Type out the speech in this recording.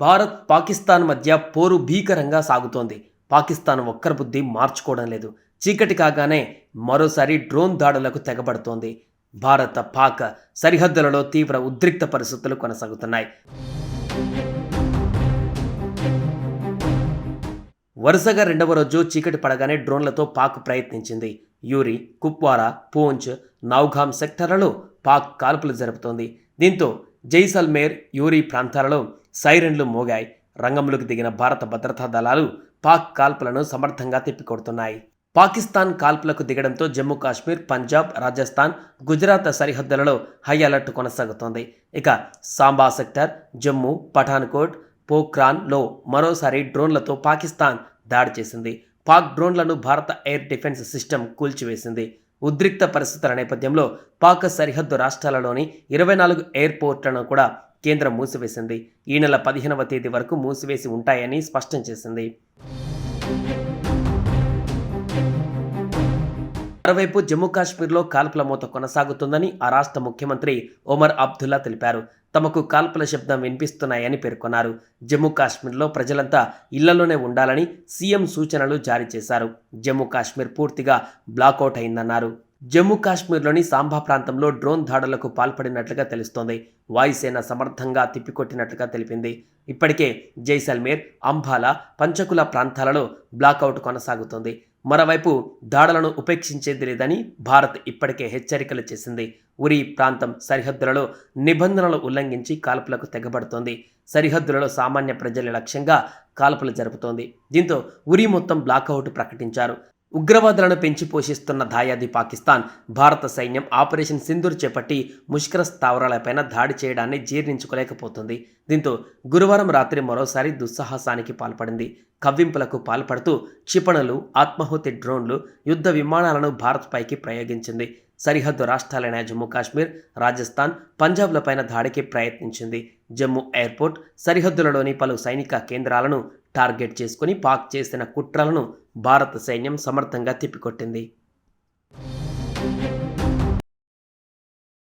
Bharat Pakistan మధ్య పోరు భీకరంగా సాగుతోంది. పాకిస్తాన్ ఒక్కరి బుద్ధి మార్చుకోవడం లేదు. చీకటి కాగానే మరోసారి డ్రోన్ దాడులకు తెగబడుతోంది. భారత పాక్ సరిహద్దులలో తీవ్ర ఉద్రిక్త పరిస్థితులు కొనసాగుతున్నాయి. వరుసగా రెండవ రోజు చీకటి పడగానే డ్రోన్లతో పాక్ ప్రయత్నించింది. యూరి కుప్వారా పూంచ్ నౌఘామ్ సెక్టర్లలో పాక్ కాల్పులు జరుపుతోంది. దీంతో జైసల్మేర్ యూరి ప్రాంతాలలో సైరన్లు మోగాయి. రంగంలోకి దిగిన భారత భద్రతా దళాలు పాక్ కాల్పులను సమర్థంగా తిప్పికొడుతున్నాయి. పాకిస్తాన్ కాల్పులకు దిగడంతో జమ్మూ కాశ్మీర్ పంజాబ్ రాజస్థాన్ గుజరాత్ సరిహద్దులలో హై అలర్ట్ కొనసాగుతోంది. ఇక సాంబా సెక్టర్ జమ్మూ పఠాన్కోట్ పోఖ్రాన్లో మరోసారి డ్రోన్లతో పాకిస్తాన్ దాడి చేసింది. పాక్ డ్రోన్లను భారత ఎయిర్ డిఫెన్స్ సిస్టమ్ కూల్చివేసింది. ఉద్రిక్త పరిస్థితుల నేపథ్యంలో పాక్ సరిహద్దు రాష్ట్రాలలోని ఇరవై నాలుగు ఎయిర్పోర్ట్లను కూడా కేంద్రం మూసివేసింది. ఈ నెల పదిహేనవ తేదీ వరకు మూసివేసి ఉంటాయని స్పష్టం చేసింది. మరోవైపు జమ్మూ కాశ్మీర్లో కాల్పుల మూత కొనసాగుతుందని ఆ రాష్ట్ర ముఖ్యమంత్రి ఒమర్ అబ్దుల్లా తెలిపారు. తమకు కాల్పుల శబ్దం వినిపిస్తున్నాయని పేర్కొన్నారు. జమ్మూ కాశ్మీర్లో ప్రజలంతా ఇళ్ళలోనే ఉండాలని సీఎం సూచనలు జారీ చేశారు. జమ్మూ కాశ్మీర్ పూర్తిగా బ్లాకౌట్ అయిందన్నారు. జమ్మూ కాశ్మీర్లోని సాంబా ప్రాంతంలో డ్రోన్ దాడులకు పాల్పడినట్లుగా తెలుస్తోంది. వాయుసేన సమర్థంగా తిప్పికొట్టినట్లుగా తెలిపింది. ఇప్పటికే జైసల్మేర్ అంబాలా పంచకుల ప్రాంతాలలో బ్లాకౌట్ కొనసాగుతోంది. మరోవైపు దాడులను ఉపేక్షించేది లేదని భారత్ ఇప్పటికే హెచ్చరికలు చేసింది. ఉరి ప్రాంతం సరిహద్దులలో నిబంధనలు ఉల్లంఘించి కాల్పులకు తెగబడుతోంది. సరిహద్దులలో సామాన్య ప్రజల లక్ష్యంగా కాల్పులు జరుపుతోంది. దీంతో ఉరి మొత్తం బ్లాకౌట్ ప్రకటించారు. ఉగ్రవాదులను పెంచి పోషిస్తున్న దాయాది పాకిస్తాన్ భారత సైన్యం ఆపరేషన్ సింధూర్ చేపట్టి ముష్కర స్థావరాలపైన దాడి చేయడాన్ని జీర్ణించుకోలేకపోతుంది. దీంతో గురువారం రాత్రి మరోసారి దుస్సాహసానికి పాల్పడింది. కవ్వింపులకు పాల్పడుతూ క్షిపణులు ఆత్మాహుతి డ్రోన్లు యుద్ధ విమానాలను భారత్పైకి ప్రయోగించింది. సరిహద్దు రాష్ట్రాలైన జమ్మూ కాశ్మీర్ రాజస్థాన్ పంజాబ్లపైన దాడికి ప్రయత్నించింది. జమ్మూ ఎయిర్పోర్ట్ సరిహద్దులలోని పలు సైనిక కేంద్రాలను టార్గెట్ చేసుకుని పాక్ చేసిన కుట్రలను భారత సైన్యం సమర్థంగా తిప్పికొట్టింది.